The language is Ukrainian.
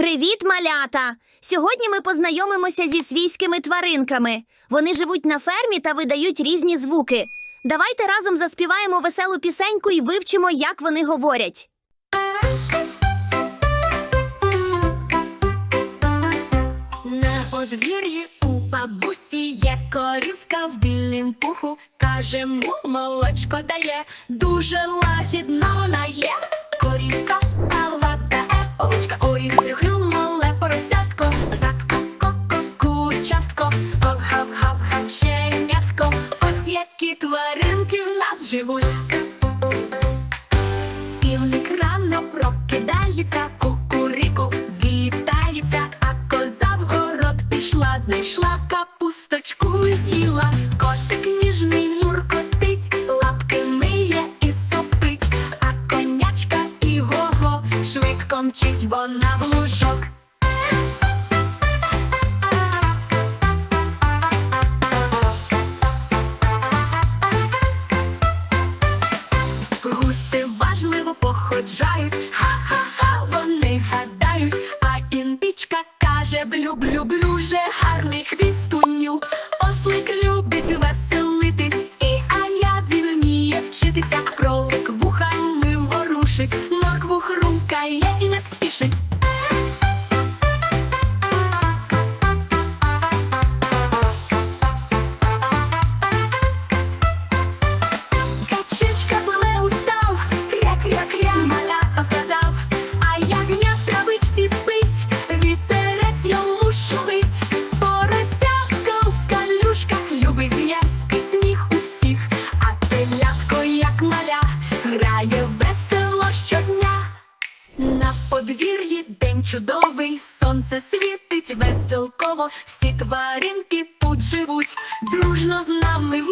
Привіт, малята! Сьогодні ми познайомимося зі свійськими тваринками. Вони живуть на фермі та видають різні звуки. Давайте разом заспіваємо веселу пісеньку і вивчимо, як вони говорять. На подвір'ї у бабусі є корівка в білім пуху. Каже, му молочко дає, дуже лагідна вона є. Корівка, Тваринки в нас живуть. Півник рано прокидається, кукуріку вітається, а коза в город пішла, знайшла капусточку і з'їла. Котик ніжний муркотить, лапки миє і сопить, а конячка і го-го швидко мчить вона в походжають, ха-ха-ха, вони гадають, а індичка каже блю-блю-блю, же гарний хвістуню. Ослик любить веселитись, і а я він вміє вчитися, подвір'ї день чудовий, сонце світить веселково, всі тваринки тут живуть, дружно з нами в